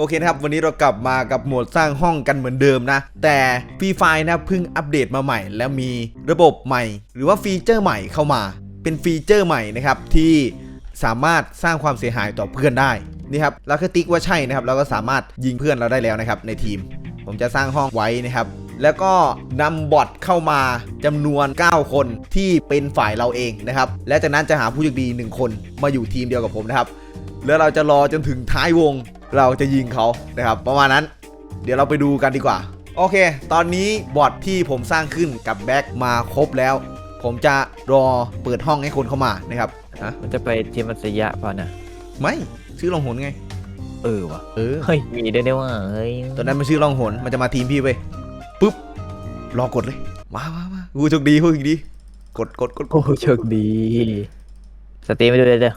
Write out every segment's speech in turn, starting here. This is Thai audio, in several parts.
โอเคนะครับ วันนี้เรากลับมากับโหมดสร้างห้องกันเหมือนเดิมนะ แต่ฟรีไฟนะเพิ่งอัปเดตมาใหม่ แล้วมีระบบใหม่ หรือว่าฟีเจอร์ใหม่เข้ามา เป็นฟีเจอร์ใหม่นะครับที่สามารถสร้างความเสียหายต่อเพื่อนได้นี่ครับเราก็ติ๊กว่าใช่นะครับเราก็สามารถยิงเพื่อนเราได้แล้วนะครับในทีม ผมจะสร้างห้องไว้นะครับ แล้วก็นำบอทเข้ามาจำนวน 9 คนที่เป็นฝ่ายเราเองนะครับ และจากนั้นจะหาผู้โชคดี 1 คนมาอยู่ทีมเดียวกับผมนะครับแล้วเราจะรอจนถึงท้ายวง เราจะยิงเขานะครับประมาณนั้น เดี๋ยวเราไปดูกันดีกว่า โอเค ตอนนี้บอทที่ผมสร้างขึ้นกับแบ็กมาครบแล้ว ผมจะรอเปิดห้องให้คนเข้ามานะครับฮะมันจะไปทีมมัสยะเปล่านะไม่ชื่อลองหนไง เออวะเออ เฮ้ยมีด้วยเนี่ยว่าเฮ้ยตอนนั้นมันชื่อล่องหนมันจะมาทีมพี่ไปปุ๊บรอกดเลยมามามากูโชคดีพูดอีกดี กดกดกดกโอ้ดโชคดี สตรีมไปดูเลยเดี๋ยว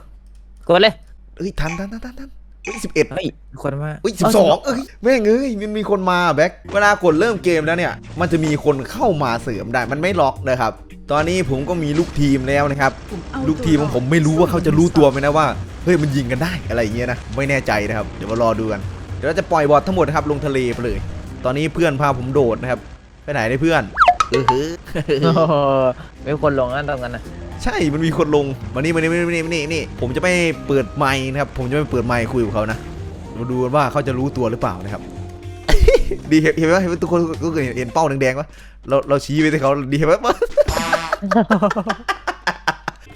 กดเลย เอ้ยทันทันทันทันทันเอ้ยสิบเอ็ดเฮ้ยมีคนมาเอ้ยสิบสองเอ้ยแม่งเอ้ยมันมีคนมาแบ็คเวลากดเริ่มเกมแล้วเนี่ย มันจะมีคนเข้ามาเสริมได้มันไม่ล็อกนะครับ ตอนนี้ผมก็มีลูกทีมแล้วนะครับลูกทีมของผมไม่รู้ว่าเขาจะรู้ตัวไหมนะว่าเฮ้ยมันยิงกันได้อะไรอย่างเงี้ยนะไม่แน่ใจนะครับเดี๋ยวมารอดูกันเดี๋ยวเราจะปล่อยบอททั้งหมดนะครับลงทะเลไปเลย ตอนนี้เพื่อนพาผมโดดนะครับไปไหนได้เพื่อนเออหือ โอ้โหมีคนลงนั่นตรงนั้นนะ ใช่มันมีคนลงมานี่มานี่มานี่มานี่มานี่นี่ผมจะไม่เปิดไมค์นะครับผมจะไม่เปิดไมค์คุยกับเขานะมาดูกันว่าเขาจะรู้ตัวหรือเปล่านะครับ ดีเห็นเห็นไหมเห็นไหมทุกคนก็เคยเห็นเป้าแดงๆวะเราเราชี้ไปที่เขาดีเห็นไหม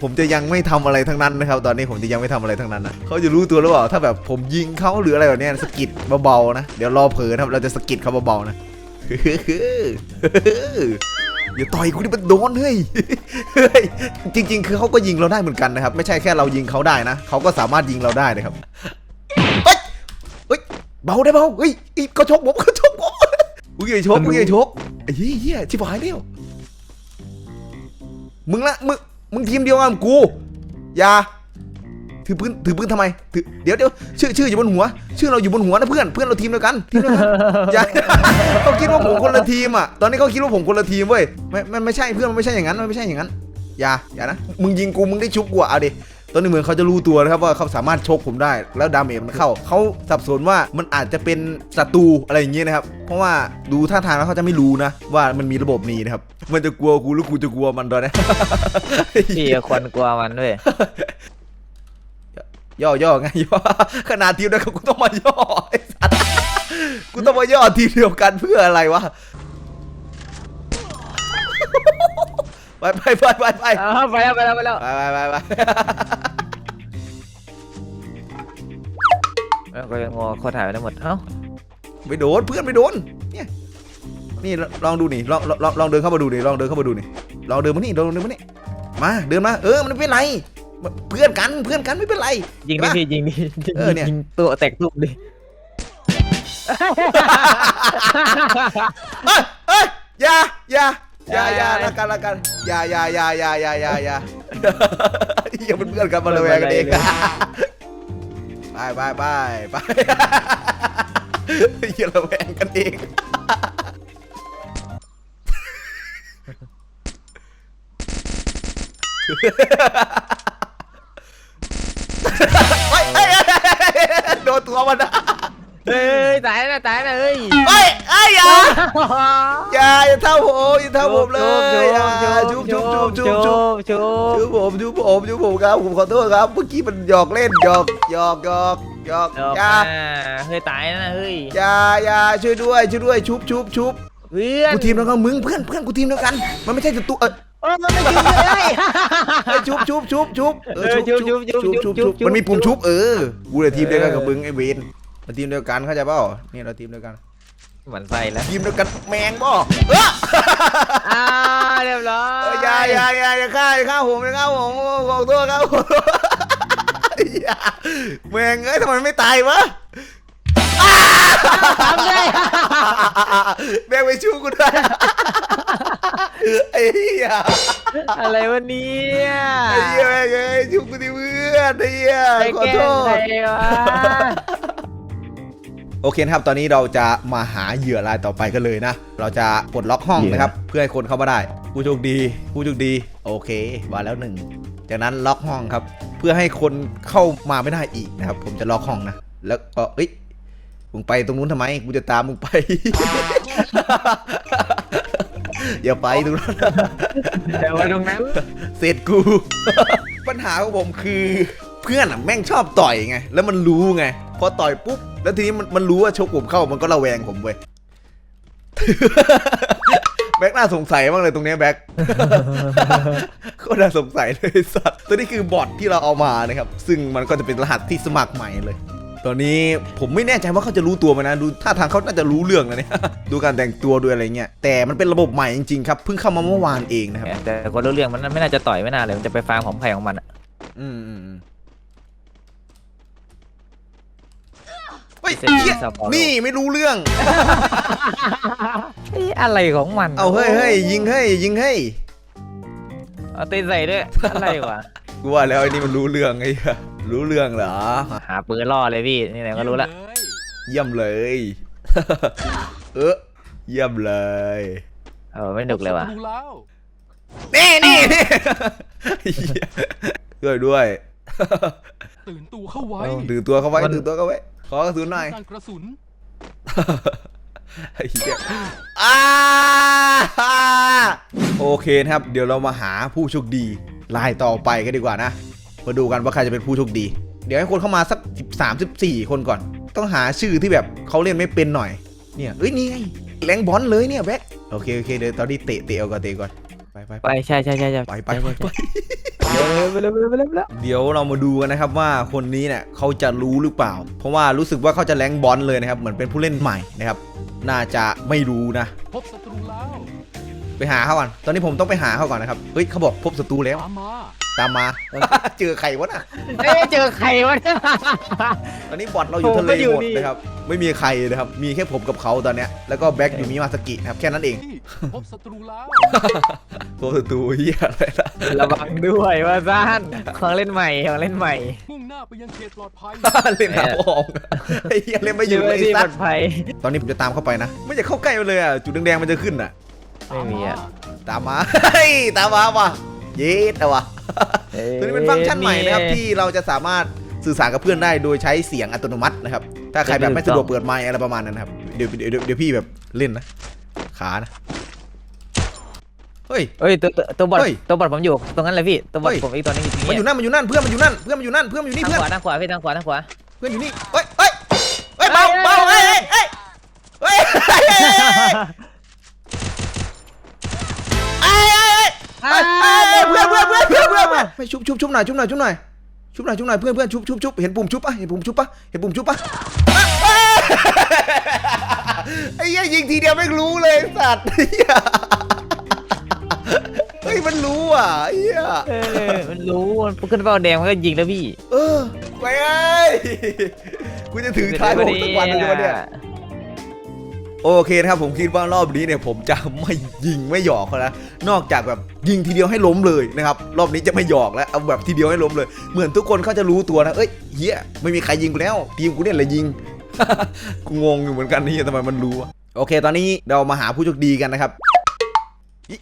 ผมจะยังไม่ทำอะไรทั้งนั้นนะครับ ตอนนี้ผมจะยังไม่ทำอะไรทั้งนั้นนะเขาจะรู้ตัวหรือเปล่าถ้าแบบผมยิงเขาหรืออะไรแบบเนี้ยสะกิดเบาๆนะเดี๋ยวรอเผลอนะครับเราจะสะกิดเขาเบาๆนะ อย่าต่อยกูนี่มันโดนเฮ้ยเฮ้ยจริง ๆ คือเขาก็ยิงเราได้เหมือนกันนะครับ ไม่ใช่แค่เรายิงเขาได้นะเขาก็สามารถยิงเราได้นะครับเฮ้ยเฮ้ยเบาได้เบาเฮ้ยอีกก็ชกผมก็ชกผมมึงอย่าชกมึงอย่าชกไอ้เหี้ยเหี้ยชิบหายแล้วมึงละมึงมึงทีมเดียวกับกูอย่า ถือปืนถือปืนทำไมถือเดี๋ยวเดี๋ยวชื่อชื่ออยู่บนหัว ชื่อเราอยู่บนหัวนะเพื่อนเพื่อนเราทีมเดียวกันทีมเดียวกันอย่าเขาคิดว่าผมคนละทีมอะตอนนี้เขาคิดว่าผมคนละทีมเว้ยไม่ไม่ไม่ใช่เพื่อนมันไม่ใช่อย่างนั้นมันไม่ใช่อย่างนั้นอย่าอย่านะมึงยิงกูมึงได้ชุบกูอะเอาดิตอนนี้เหมือนเขาจะรู้ตัวนะครับว่าเขาสามารถชกผมได้แล้วดาเมจมันเข้าเขาสับสนว่ามันอาจจะเป็นศัตรูอะไรอย่างเงี้ยนะครับเพราะว่าดูท่าทางแล้วเขาจะไม่รู้นะ ว่ามันมีระบบนี้นะครับมันจะกลัวกูหรือกูจะกลัวมันตอนนี้พี่คนกลัวมันด้วย ย่อย่อไงย่อขนาดทีมเดียวกันกูต้องมาย่อไอ้สัสกูต้องมาย่อทีมเดียวกันเพื่ออะไรวะไปไปไปไปไปอ้าวไปแล้วไปแล้วไปแล้วไปไปไปไปแล้วก็งอเขาถ่ายไว้ทั้งหมดเอ้าไม่โดนเพื่อนไม่โดนเนี่ยนี่ลองดูนี่ลองลองลองลองเดินเข้ามาดูนี่ลองเดินเข้ามาดูนี่ลองเดินมานี่ลองเดินมานี่มาเดินมาเออมันไม่เป็นไร เพื่อนกันเพื่อนกันไม่เป็นไร ยิงดิพี่ยิงดิยิงเออเนี่ย ยิงตัวแตกตุกดิเอ้ยเอ้ยอย่าอย่าอย่าอย่าละกันละกันอย่าอย่าอย่าอย่าอย่าอย่าอย่าอย่าเป็นเพื่อนกันมาเลยแวงกันเองไปไปไปไปอย่าระแวงกันเอง ยตายนะตายนะเฮ้ยเฮ้ยเฮ้ยอย่าอย่าอย่าเท่าผมอย่าเท่าผมเลยอย่าชุบชุบชุบชุบชุบชุบชุบผมชุบผมชุบผมครับผมขอโทษครับเมื่อกี้มันหยอกเล่นหยอกหยอกหยอกหยอกเดี๋ยวอย่าเฮ้ยตายนะเฮ้ยอย่าอย่าช่วยด้วยช่วยด้วยชุบชุบชุบเพื่อนกูทีมเดียวกันมึงเพื่อนเพื่อนกูทีมเดียวกัน มันไม่ใช่ศัตรูเออโอ้มันไม่จริงเลยเออชุบชุบชุบชุบเออเออชุบชุบชุบชุบชุบชุบมันมีปุ่มชุบเออกูเลยทีมเดียวกันกับมึงไอ้เวน เราทีมเดียวกันเข้าใจเปล่านี่เราทีมเดียวกันเหมือนใส่แล้วทีมเดียวกันแมงบ่เอออ่าเรียบร้อเออยอย่าอย่าอย่าอย่าฆ่าอย่าฆ่าผมอย่าฆ่าผมขอโทษครับผมอย่าแม่งเอ้ยทำไมไม่ตายวะทำได้แม่งไปชูกูด้วยไอ้เหี้ยอะไรวะเนี่ยไอ้เหี้ยแม่งเอ้ยชูกูดิเพื่อนไอ้เหี้ยไปขอแกล้โทงษใครวะ โอเคครับ ตอนนี้เราจะมาหาเหยื่อรายต่อไปกันเลยนะ เราจะปลดล็อกห้องนะครับ เพื่อให้คนเข้ามาได้ ผู้โชคดี ผู้โชคดี โอเค มาแล้วหนึ่ง จากนั้นล็อกห้องครับ เพื่อให้คนเข้ามาไม่ได้อีกนะครับ ผมจะล็อกห้องนะ แล้วก็เอ๊ยมึงไปตรงนู้นทำไม กูจะตามมึงไป อย่าไปตรงนั้นอย่าไปตรงนั้น เสร็จกู ปัญหาของผมคือ เพื่อนอะแม่งชอบต่อยไง แล้วมันรู้ไง พอต่อยปุ๊บ แล้วทีนี้มันมันรู้ว่าชกผมเข้ามันก็ระแวงผมเว้ย แบ็กน่าสงสัยมากเลยตรงเนี้ยแบ็ก โคตรน่าสงสัยเลยสัตว์ ตัวนี้คือบอทที่เราเอามานะครับ ซึ่งมันก็จะเป็นรหัสที่สมัครใหม่เลย ตอนนี้ผมไม่แน่ใจว่าเขาจะรู้ตัวไหมนะ ดูท่าทางเขาน่าจะรู้เรื่องแล้วเนี่ย ดูการแต่งตัวด้วยอะไรเงี้ย แต่มันเป็นระบบใหม่จริงๆครับ เพิ่งเข้ามาเมื่อวานเองนะครับ แต่คนรู้เรื่องมันไม่น่าจะต่อยไม่น่าเลยมันจะไปฟาร์มของใครของมันอะอืมอืมอืม เหี้ยนี่ไม่รู้เรื่อง นี่อะไรของมันเอาเฮ้ยเฮ้ยิงให้ยิงให้เอาเตีนใส่ด้วยอะไรวะกูว่าแล้วไอ้นี่มันรู้เรื่องไอ้รู้เรื่องเหรอ หาปืนล่อเลยพี่นี่ไหนก็รู้ละเยี่ยมเลย เออเยี่ยมเลยเออไม่หนุกเลยวะนี่นี่นี่ด้วยด้วยตื่นตัวเข้าไว้ตื่นตัวเข้าไว้ตื่นตัวเข้าไว้ ขอกระสุนหน่อยกระสุนโอเคนะครับ เดี๋ยวเรามาหาผู้โชคดีลายต่อไปกันดีกว่านะ มาดูกันว่าใครจะเป็นผู้โชคดี เดี๋ยวให้คนเข้ามาสัก 13 14 คนก่อน ต้องหาชื่อที่แบบเขาเล่นไม่เป็นหน่อย เนี่ยเอ้ยนี่ไงแรงบอลเลยเนี่ยแบ๊คโอเคโอเคเดี๋ยวตอนนี้เตะเตะก่อนเตะก่อนไปไปไปใช่ใช่ใช่ไปไปไป เดี๋ยวเรามาดูกันนะครับว่าคนนี้เนี่ยเขาจะรู้หรือเปล่า เพราะว่ารู้สึกว่าเขาจะแรงบอลเลยนะครับ เหมือนเป็นผู้เล่นใหม่นะครับ น่าจะไม่รู้นะ พบศัตรูแล้ว ไปหาเขาก่อน ตอนนี้ผมต้องไปหาเขาก่อนนะครับ เฮ้ยเขาบอกพบศัตรูแล้ว ตามมา เจอไข่วะน่ะ เอ้เจอไข่วะเตอนนี้บอดเราอยู่ทะเลหมดนะครับ ไม่มีใครนะครับ มีแค่ผมกับเขาตอนเนี้ย แล้วก็แบ็คอยู่มีมาสกิครับ แค่นั้นเองพบศัตรูแล้วพบศัตรูเฮียอะไรล่ะระวังด้วยว่าซ่านของเล่นใหม่ของเล่นใหม่มุ่งหน้าไปยังเขตปลอดภัยเล่นหาพ่อมไอ้เฮียเล่นไม่หยู่เลยไอ้ที่ปลสัอตอนนี้ผมจะตามเข้าไปนะ ไม่อยากเข้าใกล้เลยอะ จุดแดงๆมันจะขึ้นอะ ไม่มีอะตามมาเฮ้ยตามมาว่ะเย็ดอะวะตัวนี้เป็นฟังก์ชันใหม่นะครับที่เราจะสามารถสื่อสารกับเพื่อนได้โดยใช้เสียงอัตโนมัตินะครับ ถ้าใครแบบไม่สะดวกเปิดไมค์อะไรประมาณนั้นครับ เดี๋ยวเดี๋ยวเดี๋ยวพี่แบบเล่นนะ ขานะ เฮ้ย เฮ้ยตัวตัวบอดตัวบอดผมอยู่ตรงนั้นเลยพี่ ตัวบอดผมอีกตัวนึงอยู่มันอยู่นั่นมันอยู่นั่นเพื่อนมันอยู่นั่นเพื่อนมันอยู่นั่นเพื่อนมันอยู่นี่เพื่อนทางขวาทางขวาพี่ทางขวาทางขวา เพื่อนอยู่นี่เฮ้ย ไม่ชุบชุบชุบหน่อยชุบหน่อยชุบหน่อยชุบหน่อยชุบหน่อยเพื่อนเพื่อนชุบชุบชุบเห็นปุ่มชุบปะเห็นปุ่มชุบปะเห็นปุ่มชุบปะไอ้เหี้ยยิงทีเดียวไม่รู้เลยสัตว์เหี้ยเฮ้ยมันรู้อะไอ้เหี้ยเออมันรู้มันขึ้นเป้าแดงมันก็ยิงแล้วพี่ เออไปเอ้ยกูจะถือท้ายผมทุกวันเลยวันเนี่ย โอเคนะครับผมคิดว่ารอบนี้เนี่ยผมจะไม่ยิงไม่หยอกเขาแล้วนอกจากแบบยิงทีเดียวให้ล้มเลยนะครับรอบนี้จะไม่หยอกแล้วเอาแบบทีเดียวให้ล้มเลย เหมือนทุกคนเขาจะรู้ตัวนะเอ้ยเฮียไม่มีใครยิงกูแล้วทีมกูเนี่ยแหละยิงกูงงอยู่เหมือนกันนี่ทำไมมันรู้อะโอเค ตอนนี้เรามาหาผู้โชคดีกันนะครับ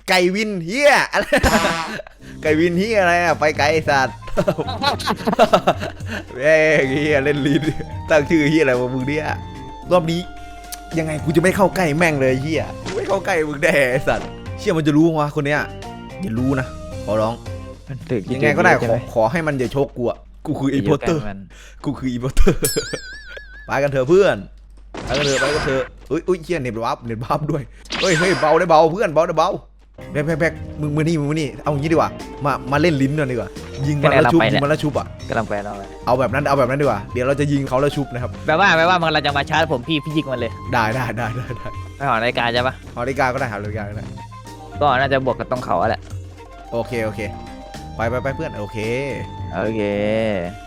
ไก่วินเฮียอะไรไก่วินเฮียอะไรอะไปไกลไอ้สัตว์แม่เฮียเล่นลิ้นตั้งชื่อเฮียอะไรวะมึงเนี่ยรอบนี้ ยังไงกูจะไม่เข้าใกล้แม่งเลยเฮียกูไม่เข้าใกล้มึงแน่ไอ้สัตว์เชี่ยมันจะรู้วะคนเนี้ยอย่ารู้นะขอร้องมันตึกยังไงก็ได้ขใช่อหมขอให้มันอย่าชกกูอะกูคืออีโพเตอร์ยู่ใกล้มันกูคืออีโพเตอร์ไปกันเถอะเพื่อนไปกันเถอะไปกันเถอะอุ้ยอุ้ยเชี่ยเน็ตบัฟเน็ตบัฟด้วยเฮ้ยเฮ้ยเบาได้เบาเพื่อนเบาได้เบา แบกแบกแบกมึงมานี่มึงมานี่เอาอย่างนี้ดีกว่า มา มาเล่นลิ้นกันดีกว่า ยิงมันแล้วชุบ ยิงมันแล้วชุบอะกำลังไปเราไปเอาแบบนั้น เอาแบบนั้นดีกว่า เดี๋ยวเราจะยิงเขาแล้วชุบนะครับ แปลว่าแปลว่ามันเราจะมาชาร์จผมพี่ พี่ยิงมันเลย ได้ได้ได้ได้ได้ไม่หอนาฬิกาใช่ปะฮอริกาก็ได้ฮอริกาก็ได้ ก็น่าจะบวกกับตรงเขาอะแหละ โอเคโอเค ไปไปไปเพื่อน โอเค โอเค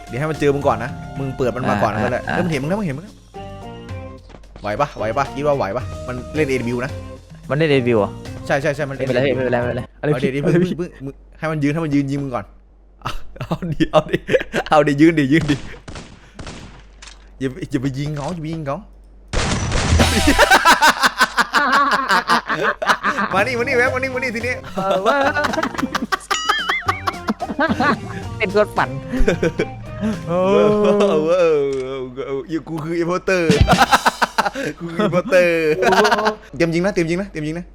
เดี๋ยวให้มันเจอมึงก่อนนะ มึงเปิดมันมาก่อนอ่าก็ได้อ่าเอ้ยมันเห็นมึงนะมันเห็นมึงนะไหวปะไหวปะคิดว่าไหวปะมันเล่นเอ็นบิวนะ มันได้เดบิวต์อะ ใช่ใช่ใช่มันไม่เป็นไร ADW ไม่เป็นไรไม่เป็นไรเอาเดี๋ยวดิมึงมึงมึงมึงให้มันยืนให้มันยืนยิงมึงก่อน เอาเอาดิเอาดิเอาดิยืนดิยืนดิอย่าไปอย่าไปยิงเขาอย่าไปยิงเขามานี่มานี่แว็บมานี่มานี่ทีนี้เออว่าเป็นกดปั่นโอ้เออเออเออเอออยู่กูคืออีโพเตอร์กูคืออีโพเตอร์เตรียมยิงนะเตรียมยิงนะเตรียมยิงนะ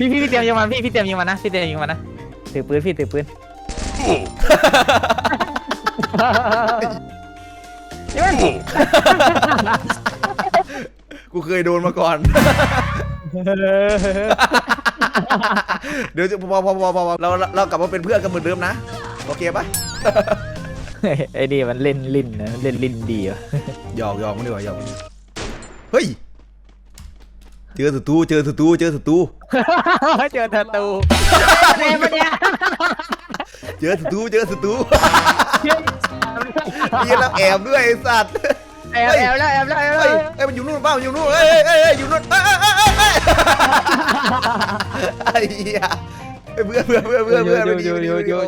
พี่พี่พี่เตรียมยิงมันพี่พี่เตรียมยิงมันนะพี่เตรียมยิงมันนะถือปืนพี่ถือปืนยิงมันกูเคยโดนมาก่อน เดี๋ยวจะพอพอพอพอเราเราเรากลับมาเป็นเพื่อนกันเหมือนเดิมนะโอเคปะไอ้นี่มันเล่นลิ้นนะเล่นลิ้นดีวะหยอกหยอกมันดีกว่าหยอกมันดีกว่าเฮ้ย เจอศัตรูเจอศัตรูเจอศัตรูเจอศัตรูแม่ปะเนี่ยเจอศัตรูเจอศัตรูนี่แล้วแอบด้วยไอ้สัตว์แอบแอบแล้วแอบแล้วแอบแล้เฮ้ยวเฮ้ยมันอยู่นู่นเปล่ามันอยู่นู่นเฮ้ยเฮ้ยเฮ้ยอยู่นู่นเอ้ยเอ้ยเอ้ยเอ้ยเอ้ยไอ้เหี้ยเฮ้ยเพื่อนเพื่อนเพื่อนเพื่อนเพื่อ